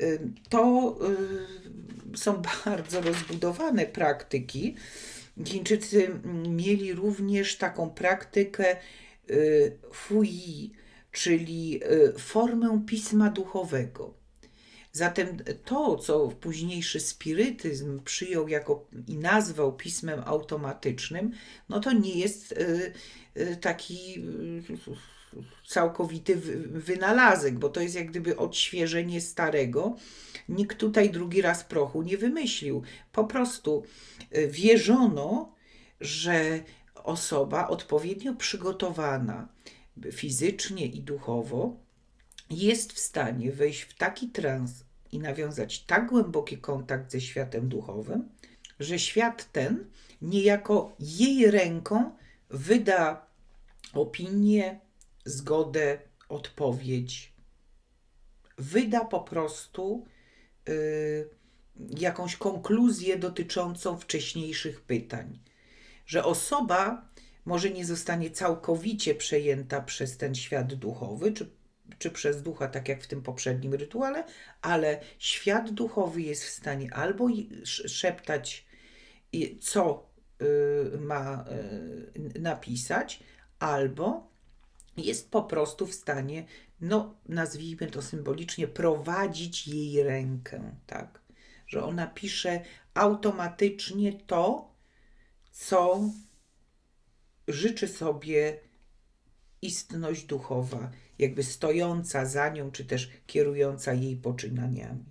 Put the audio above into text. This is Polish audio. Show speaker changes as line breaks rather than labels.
y, to y, są bardzo rozbudowane praktyki. Chińczycy mieli również taką praktykę y, fui, czyli y, formę pisma duchowego. Zatem to, co późniejszy spirytyzm przyjął jako i nazwał pismem automatycznym, no to nie jest y, y, taki y, całkowity wy- wynalazek, bo to jest jak gdyby odświeżenie starego. Nikt tutaj drugi raz prochu nie wymyślił. Po prostu y, wierzono, że osoba odpowiednio przygotowana fizycznie i duchowo jest w stanie wejść w taki trans i nawiązać tak głęboki kontakt ze światem duchowym, że świat ten niejako jej ręką wyda opinię, zgodę, odpowiedź. Wyda po prostu y, jakąś konkluzję dotyczącą wcześniejszych pytań. Że osoba może nie zostanie całkowicie przejęta przez ten świat duchowy, czy, czy przez ducha, tak jak w tym poprzednim rytuale, ale świat duchowy jest w stanie albo szeptać, co y, ma y, napisać, albo jest po prostu w stanie, no nazwijmy to symbolicznie, prowadzić jej rękę, tak? Że ona pisze automatycznie to, co życzy sobie istność duchowa, jakby stojąca za nią, czy też kierująca jej poczynaniami.